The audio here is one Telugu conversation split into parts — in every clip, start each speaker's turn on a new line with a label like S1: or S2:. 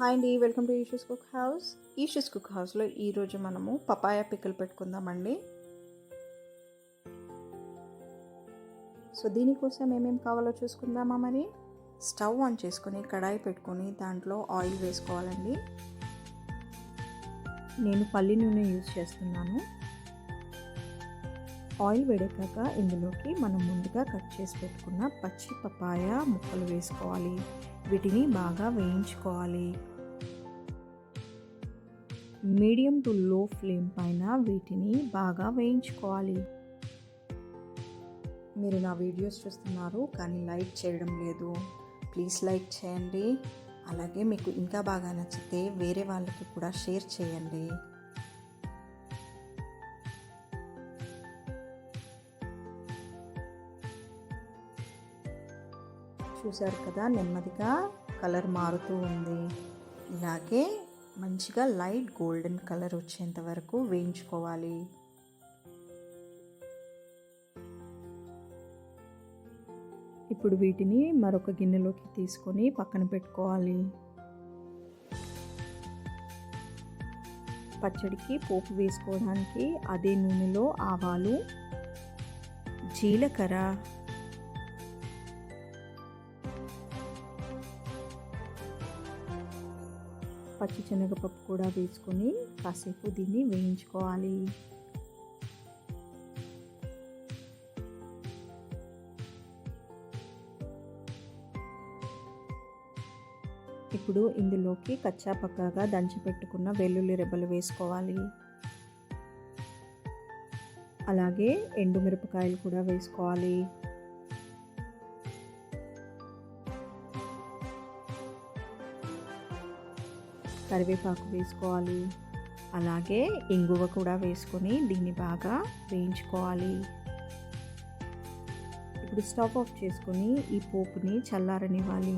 S1: హాయ్ అండి welcome to Eeshu's cook house Eeshu's cook హౌస్లో ఈరోజు మనము పపాయ పిక్కలు పెట్టుకుందామండి. సో దీనికోసం ఏమేమి కావాలో చూసుకుందామా మరి? స్టవ్ ఆన్ చేసుకొని కడాయి పెట్టుకొని దాంట్లో ఆయిల్ వేసుకోవాలండి. నేను పల్లి నూనె యూజ్ చేస్తున్నాను. ఆయిల్ వేడెక్కాక ఇందులోకి మనం ముందుగా కట్ చేసి పెట్టుకున్న పచ్చి పపాయ ముక్కలు వేసుకోవాలి. వీటిని బాగా వేయించుకోవాలి. మీడియం టు లో ఫ్లేమ్ పైన వీటిని బాగా వేయించుకోవాలి. మీరు నా వీడియోస్ చూస్తున్నారు కానీ లైక్ చేయడం లేదు. ప్లీజ్ లైక్ చేయండి. అలాగే మీకు ఇంకా బాగా నచ్చితే వేరే వాళ్ళకి కూడా షేర్ చేయండి. చూసారు కదా నెమ్మదిగా కలర్ మారుతూ ఉంది. ఇలాగే మంచిగా లైట్ గోల్డెన్ కలర్ వచ్చేంత వరకు వేయించుకోవాలి. ఇప్పుడు వీటిని మరొక గిన్నెలోకి తీసుకొని పక్కన పెట్టుకోవాలి. పచ్చడికి పోపు వేసుకోవడానికి అదే నూనెలో ఆవాలు జీలకర్ర పచ్చి శనగపప్పు కూడా వేసుకొని కాసేపు దీన్ని వేయించుకోవాలి. ఇప్పుడు ఇందులోకి కచ్చా పక్కాగా దంచి పెట్టుకున్న వెల్లుల్లి రెబ్బలు వేసుకోవాలి. అలాగే ఎండుమిరపకాయలు కూడా వేసుకోవాలి. కరివేపాకు వేసుకోవాలి. అలాగే ఇంగువ కూడా వేసుకొని దీన్ని బాగా వేయించుకోవాలి. ఇప్పుడు స్టవ్ ఆఫ్ చేసుకొని ఈ పోపుని చల్లారనివ్వాలి.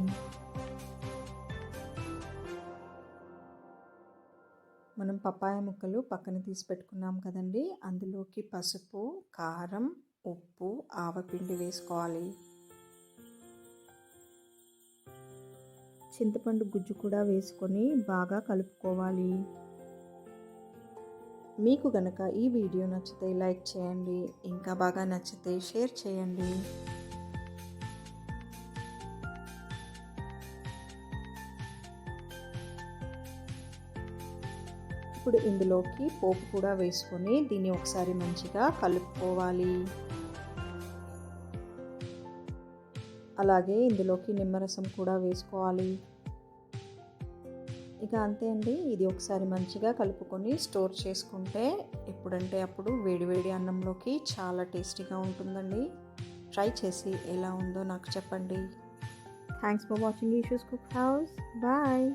S1: మనం పప్పాయ ముక్కలు పక్కన తీసి పెట్టుకున్నాం కదండి. అందులోకి పసుపు కారం ఉప్పు ఆవపిండి వేసుకోవాలి. చింతపండు గుజ్జు కూడా వేసుకొని బాగా కలుపుకోవాలి. మీకు గనక ఈ వీడియో నచ్చితే లైక్ చేయండి ఇంకా బాగా నచ్చితే షేర్ చేయండి. ఇప్పుడు ఇందులోకి పోపు కూడా వేసుకొని దీన్ని ఒకసారి మంచిగా కలుపుకోవాలి. అలాగే ఇందులోకి నిమ్మరసం కూడా వేసుకోవాలి. ఇక అంతే అండి. ఇది ఒకసారి మంచిగా కలుపుకొని స్టోర్ చేసుకుంటే ఎప్పుడంటే అప్పుడు వేడివేడి అన్నంలోకి చాలా టేస్టీగా ఉంటుందండి. ట్రై చేసి ఎలా ఉందో నాకు చెప్పండి. Thanks for watching Eeshu's cook house bye